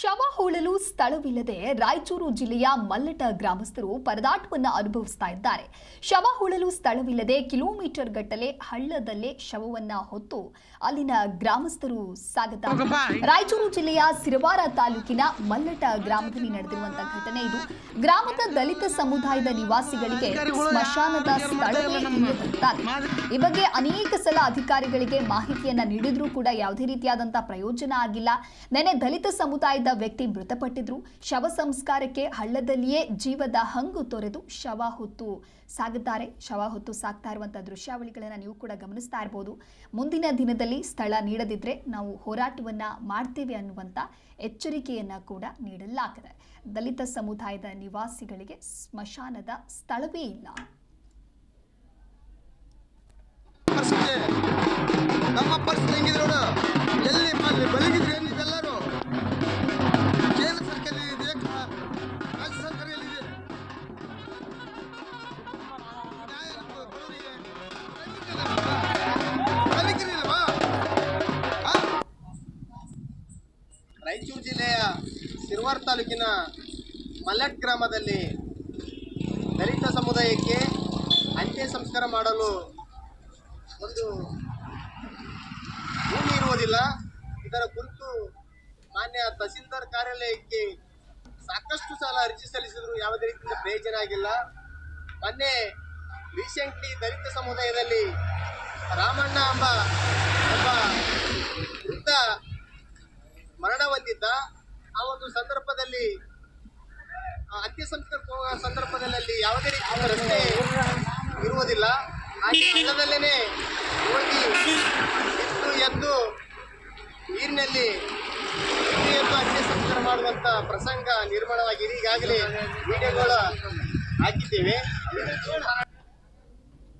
ಶವ ಹೂಳಲು ಸ್ಥಳವಿಲ್ಲದೆ ರಾಯಚೂರು ಜಿಲ್ಲೆಯ ಮಲ್ಲಟ ಗ್ರಾಮಸ್ಥರು ಪರದಾಟವನ್ನು ಅನುಭವಿಸ್ತಾ ಇದ್ದಾರೆ. ಶವ ಹೂಳಲು ಸ್ಥಳವಿಲ್ಲದೆ ಕಿಲೋಮೀಟರ್ ಗಟ್ಟಲೆ ಹಳ್ಳದಲ್ಲೇ ಶವವನ್ನ ಹೊತ್ತು ಅಲ್ಲಿನ ಗ್ರಾಮಸ್ಥರು ಸಾಗುತ್ತಾರೆ ರಾಯಚೂರು ಜಿಲ್ಲೆಯ ಸಿರವಾರ ತಾಲೂಕಿನ ಮಲ್ಲಟ ಗ್ರಾಮದಲ್ಲಿ ನಡೆದಿರುವಂತಹ ಘಟನೆ ಇದು. ಗ್ರಾಮದ ದಲಿತ ಸಮುದಾಯದ ನಿವಾಸಿಗಳಿಗೆ ಸ್ಮಶಾನದ ಸ್ಥಳವೇ ಈ ಬಗ್ಗೆ ಅನೇಕ ಸಲ ಅಧಿಕಾರಿಗಳಿಗೆ ಮಾಹಿತಿಯನ್ನ ನೀಡಿದ್ರೂ ಕೂಡ ಯಾವುದೇ ರೀತಿಯಾದಂತಹ ಪ್ರಯೋಜನ ಆಗಿಲ್ಲ. ನೆನೆ ದಲಿತ ಸಮುದಾಯದ ವ್ಯಕ್ತಿ ಮೃತಪಟ್ಟಿದ್ರು. ಶವ ಸಂಸ್ಕಾರಕ್ಕೆ ಹಳ್ಳದಲ್ಲಿಯೇ ಜೀವದ ಹಂಗು ತೊರೆದು ಶವ ಹೊತ್ತು ಸಾಗುತ್ತಾರೆ. ಶವ ಹೊತ್ತು ಸಾಗ್ತಾ ಇರುವಂತಹ ದೃಶ್ಯಾವಳಿಗಳನ್ನ ನೀವು ಕೂಡ ಗಮನಿಸ್ತಾ ಇರಬಹುದು ಮುಂದಿನ ದಿನದಲ್ಲಿ ಸ್ಥಳ ನೀಡದಿದ್ರೆ ನಾವು ಹೋರಾಟವನ್ನ ಮಾಡ್ತೇವೆ ಅನ್ನುವಂತ ಎಚ್ಚರಿಕೆಯನ್ನ ಕೂಡ ನೀಡಲಾಗಿದೆ. ದಲಿತ ಸಮುದಾಯದ ನಿವಾಸಿಗಳಿಗೆ ಸ್ಮಶಾನದ ಸ್ಥಳವೇ ಇಲ್ಲ. ನಮ್ಮ ಪರಿಸ್ಥಿತಿ ಹೆಂಗಿದೆ ನೋಡು. ಸಿರ್ವಾರ್ ತಾಲೂಕಿನ ಮಲ್ಲಟ್ ಗ್ರಾಮದಲ್ಲಿ ದಲಿತ ಸಮುದಾಯಕ್ಕೆ ಅಂತ್ಯ ಸಂಸ್ಕಾರ ಮಾಡಲು ಒಂದು ಭೂಮಿ ಇರುವುದಿಲ್ಲ. ಇದರ ಕುರಿತು ಮಾನ್ಯ ತಹಸೀಲ್ದಾರ್ ಕಾರ್ಯಾಲಯಕ್ಕೆ ಸಾಕಷ್ಟು ಸಲ ಅರ್ಜಿ ಸಲ್ಲಿಸಿದ್ರು ಯಾವುದೇ ರೀತಿಯಿಂದ ಪ್ರಯೋಜನ ಆಗಿಲ್ಲ. ಮೊನ್ನೆ ರೀಸೆಂಟ್ಲಿ ದಲಿತ ಸಮುದಾಯದಲ್ಲಿ ರಾಮಣ್ಣ ಎಂಬ ಒಬ್ಬ ವೃದ್ಧ ಮರಣ ಹೊಂದಿದ್ದ. ಆ ಒಂದು ಸಂದರ್ಭದಲ್ಲಿ ಅಂತ್ಯ ಸಂಸ್ಕಾರ ಸಂದರ್ಭದಲ್ಲಿ ಯಾವುದೇ ರೀತಿಯ ರಸ್ತೆ ಇರುವುದಿಲ್ಲ. ಹಾಗೆ ಹೋಗಿ ಎದ್ದು ಎದ್ದು ನೀರಿನಲ್ಲಿ ಎದ್ದು ಅತ್ಯ ಸಂಸ್ಕಾರ ಮಾಡುವಂತ ಪ್ರಸಂಗ ನಿರ್ಮಾಣವಾಗಿದೆ ಈಗಾಗಲೇ ವಿಡಿಯೋಗಳು ಹಾಕಿದ್ದೇವೆ.